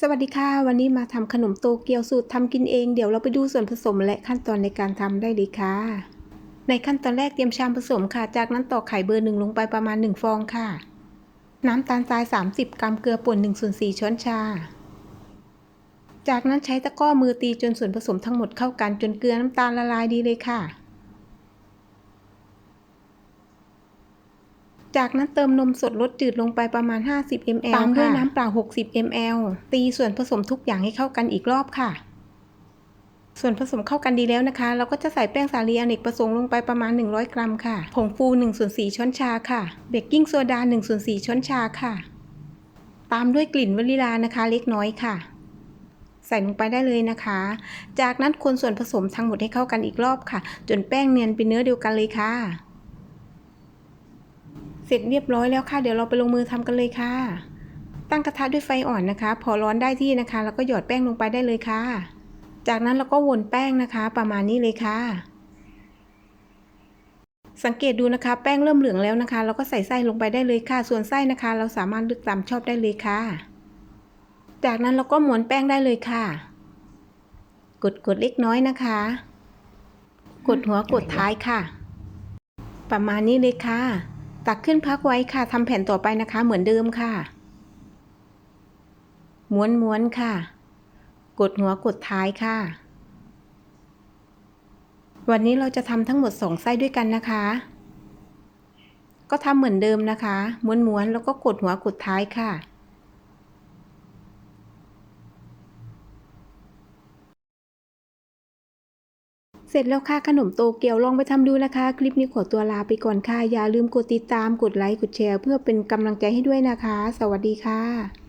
สวัสดีค่ะ วันนี้มาทำขนมโตเกียวสูตรทำกินเอง เดี๋ยวเราไปดูส่วนผสมและขั้นตอนในการทำได้เลยค่ะ ในขั้นตอนแรกเตรียมชามผสมค่ะ จากนั้นตอกไข่เบอร์หนึ่งลงไปประมาณ 1 ฟองค่ะ น้ำตาลทราย 30 กรัมเกลือป่น1ส่วน4ช้อนชา จากนั้นใช้ตะกร้อมือตีจนส่วนผสมทั้งหมดเข้ากันจนเกลือน้ำตาลละลายดีเลยค่ะ จากนั้นเติมนมสดรสจืดลงไปประมาณ 50 ml ตามด้วยน้ำเปล่า 60 ml ตีส่วนผสมทุกอย่างให้เข้ากันอีกรอบค่ะ ส่วนผสมเข้ากันดีแล้วนะคะ เราก็จะใส่แป้งสาลีอเนกประสงค์ลงไปประมาณ 100 กรัมค่ะ ผงฟู1ส่วน4ช้อนชาค่ะ เบกกิ้งโซดา1ส่วน4ช้อนชาค่ะ ตามด้วยกลิ่นวานิลานะคะ เล็กน้อยค่ะ ใส่ลงไปได้เลยนะคะ จากนั้นคนส่วนผสมทั้งหมดให้เข้ากันอีกรอบค่ะ จนแป้งเนียนเป็นเนื้อเดียวกันเลยค่ะ เสร็จเรียบร้อยแล้วค่ะ เดี๋ยวเราไปลงมือทำกันเลยค่ะ ตั้งกระทะด้วยไฟอ่อนนะคะ พอร้อนได้ที่นะคะ แล้วก็หยอดแป้งลงไปได้เลยค่ะ จากนั้นเราก็วนแป้งนะคะ ประมาณนี้เลยค่ะ สังเกตดูนะคะ แป้งเริ่มเหลืองแล้วนะคะ เราก็ใส่ไส้ลงไปได้เลยค่ะ ส่วนไส้นะคะ เราสามารถเลือกตามชอบได้เลยค่ะ จากนั้นเราก็ม้วนแป้งได้เลยค่ะ กดกดเล็กน้อยนะคะ กดหัวกดท้ายค่ะ ประมาณนี้เลยค่ะ ตักขึ้นพักไว้ค่ะทำแผ่นต่อไปนะคะ เหมือนเดิมค่ะ ม้วนม้วนค่ะ กดหัวกดท้ายค่ะ วันนี้เราจะทำทั้งหมดสองไส้ด้วยกันนะคะ ก็ทำเหมือนเดิมนะคะ ม้วนม้วนแล้วก็กดหัวกดท้ายค่ะ เสร็จแล้วค่ะขนมโตเกียวลองไปทำดูนะคะ คลิปนี้ขอตัวลาไปก่อนค่ะ อย่าลืมกดติดตามกดไลค์กดแชร์ เพื่อเป็นกำลังใจให้ด้วยนะคะ สวัสดีค่ะ